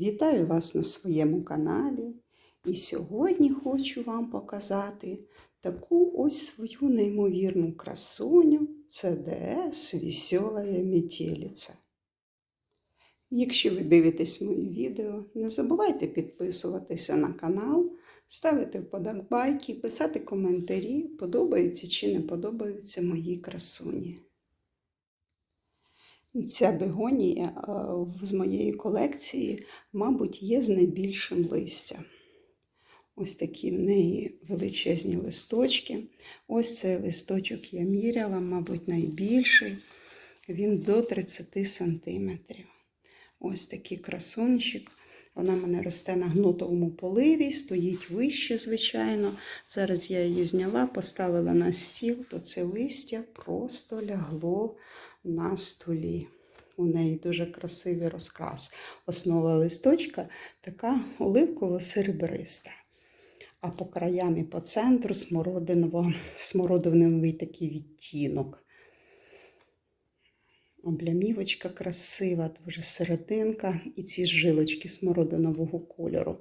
Вітаю вас на своєму каналі. І сьогодні хочу вам показати таку ось свою неймовірну красуню ЦДС Веселая метелиця. Якщо ви дивитесь мої відео, не забувайте підписуватися на канал, ставити вподобайки, писати коментарі, подобаються чи не подобаються мої красуні. Ця бегонія е, з моєї колекції, мабуть, є з найбільшим листям. Ось такі в неї величезні листочки. Ось цей листочок я міряла, мабуть, найбільший. Він до 30 сантиметрів. Ось такий красунчик. Вона в мене росте на гнутовому поливі, стоїть вище, звичайно. Зараз я її зняла, поставила на стіл, то це листя просто лягло на столі. У неї дуже красивий розкрас. Основа листочка така оливково-серебриста. А по краям і по центру смородиновий такий відтінок. Облямівочка красива, дуже серединка, і ці жилочки смородинового кольору.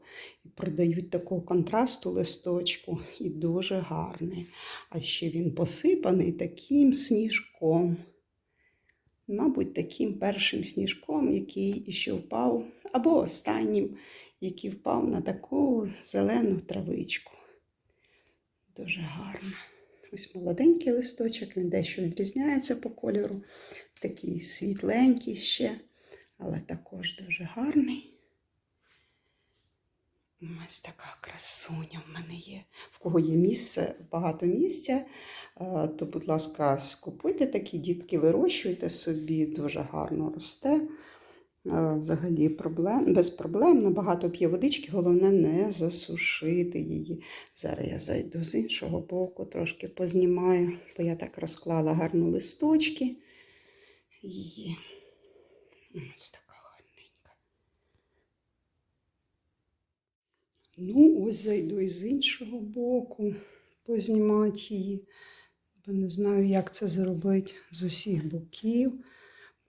І продають такого контрасту листочку і дуже гарний. А ще він посипаний таким сніжком. Мабуть, таким першим сніжком, який ще впав, або останнім, який впав на таку зелену травичку. Дуже гарно. Ось молоденький листочок, він дещо відрізняється по кольору. Такий світленький ще, але також дуже гарний. Ось така красуня в мене є. В кого є місце, багато місця, то, будь ласка, скупуйте такі дітки, вирощуйте собі, дуже гарно росте. Взагалі проблем, без проблем, набагато п'є водички, головне не засушити її. Зараз я зайду з іншого боку, трошки познімаю, бо я так розклала гарно листочки. Її. Ось така Ну, ось зайду і з іншого боку, познімати її. Бо не знаю, як це зробити з усіх боків.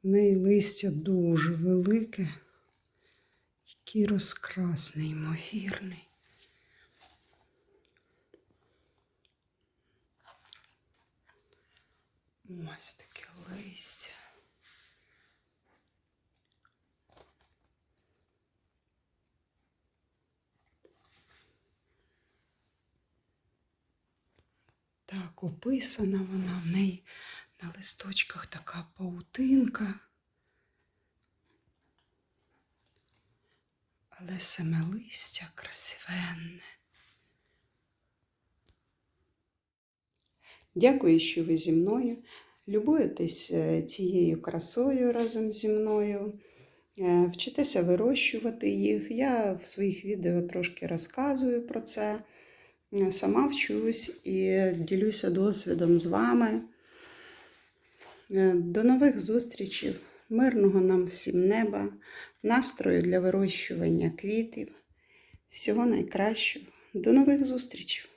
В неї листя дуже велике, який розкрас неймовірний. Ось таке листя. Так, описана вона в неї на листочках така паутинка. Але саме листя красивенне. Дякую, що ви зі мною. Любуєтесь е, цією красою разом зі мною. Е, вчитеся вирощувати їх. Я в своїх відео трошки розказую про це. Е, сама вчусь і ділюся досвідом з вами. До нових зустрічей, мирного нам всім неба, настрою для вирощування квітів. Всього найкращого. До нових зустрічей!